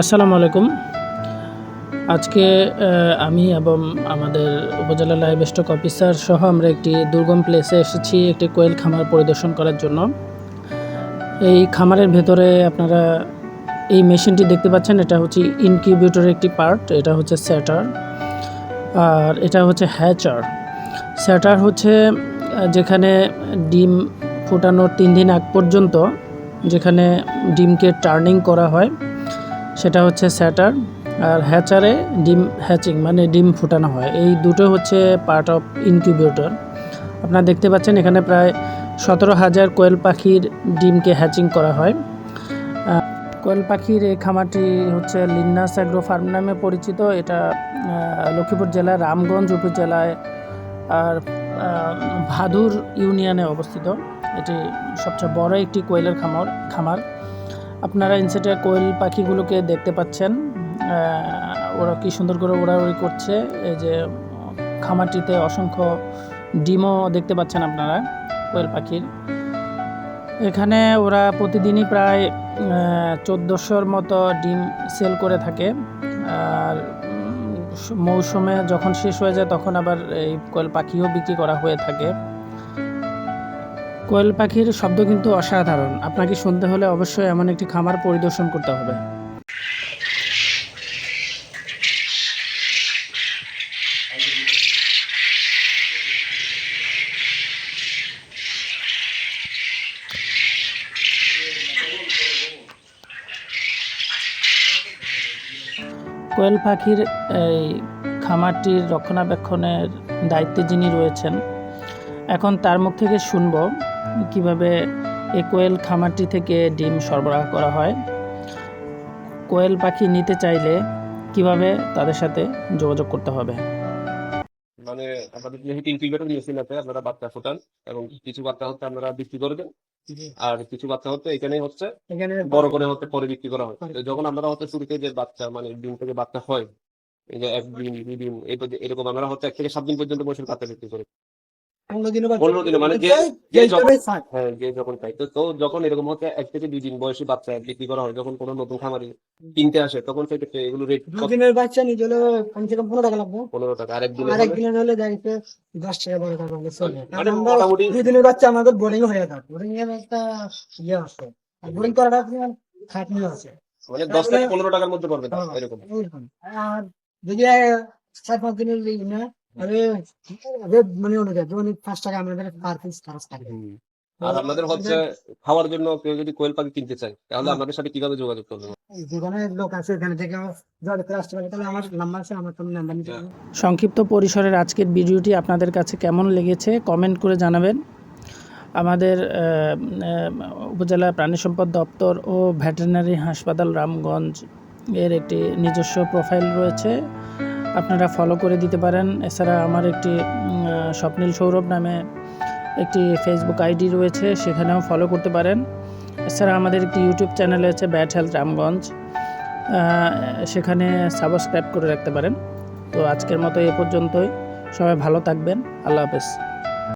আসসালামু আলাইকুম। আজকে আমি এবং আমাদের উপজেলা লাইভ স্টক অফিসার সহ আমরা একটি দুর্গম প্লেসে এসেছি একটি কোয়েল খামার পরিদর্শন করার জন্য। এই খামারের ভেতরে আপনারা এই মেশিনটি দেখতে পাচ্ছেন, এটা হচ্ছে ইনকিউবেটরের একটি পার্ট এটা হচ্ছে স্যাটার আর এটা হচ্ছে হ্যাচার স্যাটার হচ্ছে যেখানে ডিম ফোটানোর তিন দিন আগ পর্যন্ত, যেখানে ডিমকে টার্নিং করা হয়। সেটা হচ্ছে স্যাটার আর হ্যাচারে ডিম হ্যাচিং মানে ডিম ফুটানো হয়। এই দুটো হচ্ছে পার্ট অফ ইনকিউবেটর আপনারা দেখতে পাচ্ছেন এখানে প্রায় সতেরো হাজার কোয়েল পাখির ডিমকে হ্যাচিং করা হয়। কোয়েল পাখির এই খামারটি হচ্ছে লিন্নাস অ্যাগ্রো ফার্ম নামে পরিচিত। এটা লক্ষ্মীপুর জেলার রামগঞ্জ উপজেলায়, আর ভাদুর ইউনিয়নে অবস্থিত। এটি সবচেয়ে বড় একটি কোয়েলের খামার খামার। আপনারা ইনসেটে কোয়েল পাখিগুলোকে দেখতে পাচ্ছেন। ওরা কি সুন্দর করে ওড়াউড়ি করছে। এই যে, খামারটিতে অসংখ্য ডিমও দেখতে পাচ্ছেন আপনারা, কোয়েল পাখির। এখানে ওরা প্রতিদিনই প্রায় চোদ্দোশোর মতো ডিম সেল করে থাকে। আর মৌসুমে যখন শেষ হয়ে যায়, তখন আবার এই কোয়েল পাখিও বিক্রি করা হয়ে থাকে। কোয়েল পাখির শব্দ কিন্তু অসাধারণ। আপনাকে শুনতে হলে অবশ্যই এমন একটি খামার পরিদর্শন করতে হবে। কোয়েল পাখির এই খামারটির রক্ষণাবেক্ষণের দায়িত্বে যিনি রয়েছেন, এখন তার মুখ থেকে শুনব। কীভাবে এই কোয়েল খামারটি থেকে ডিম সরবরাহ করা হয়? কোয়েল পাখি নিতে চাইলে কীভাবে তাদের সাথে যোগাযোগ করতে হবে? মানে আমাদের যে হিট ইনকিউবেটর মেশিন আছে আপনারা বাচ্চা ফোটান এবং কিছু বাচ্চা হচ্ছে আপনারা বিক্রি করে দেন। আর কিছু বাচ্চা হচ্ছে এখানেই হচ্ছে এখানে বড় করে হচ্ছে পরে বিক্রি করা হয়। যখন আমরা হচ্ছে শুরুতে যে বাচ্চা মানে ডিম থেকে বাচ্চা হয় এই যে এক ডিম দুই ডিম এই এরকম আমরা হচ্ছে এক থেকে সাত দিন পর্যন্ত বসে বাচ্চা বিক্রি করি। মানে যে যখন। হ্যাঁ যে যখন তো যখন এরকম হচ্ছে এক থেকে দুই দিন বয়সী বাচ্চা বিক্রি করা হয় যখন কোনো নতুন খামারি কিনতে আসে তখন সেক্ষেত্রে এগুলো রেট দুদিনের বাচ্চা নিয়ে কমসে কম পনেরো টাকা লাগবে পনেরো টাকা আরেক দিনে আর একদিনের হলে দেখতে দশ টাকা বারো টাকা মানে মোটামুটি দুই দিনের বাচ্চা আমাদের বোর্ডিং হয়ে থাকে এর একটা ইয়ে আছে বোর্ডিং করাটা খাটনি আছে মানে দশ থেকে পনেরো টাকার মধ্যে পড়বে হ্যাঁ। এরকম। আর যদি চার পাঁচ দিনের না মানে অনুযায়ী যেমন পাঁচ টাকা আমাদের পার পিস খরচ থাকে আর আপনাদের হচ্ছে খাওয়ার জন্য কেউ যদি কোয়েল পাখি কিনতে চায় তাহলে আপনাদের সাথে কীভাবে যোগাযোগ করবে? যেখানে লোক আছে এখানে থেকে যাদের আসতে পারে তাহলে আমার নাম্বার আছে আমার তুমি নাম্বার নিতে পারো। সংক্ষিপ্ত পরিসরের আজকের ভিডিওটি আপনাদের কাছে কেমন লেগেছে কমেন্ট করে জানাবেন। আমাদের উপজেলা প্রাণী সম্পদ দপ্তর ও ভেটেরিনারি হাসপাতাল রামগঞ্জ এর একটি নিজস্ব প্রোফাইল রয়েছে। আপনারা ফলো করে দিতে পারেন। এছাড়া আমার একটি স্বপ্নীল সৌরভ নামে একটি ফেসবুক আইডি রয়েছে, সেখানেও ফলো করতে পারেন। এছাড়া আমাদের একটি ইউটিউব চ্যানেল আছে ব্যাট হেলথ রামগঞ্জ সেখানে সাবস্ক্রাইব করে রাখতে পারেন। তো আজকের মতো এ পর্যন্তই। সবাই ভালো থাকবেন। আল্লাহ হাফেজ।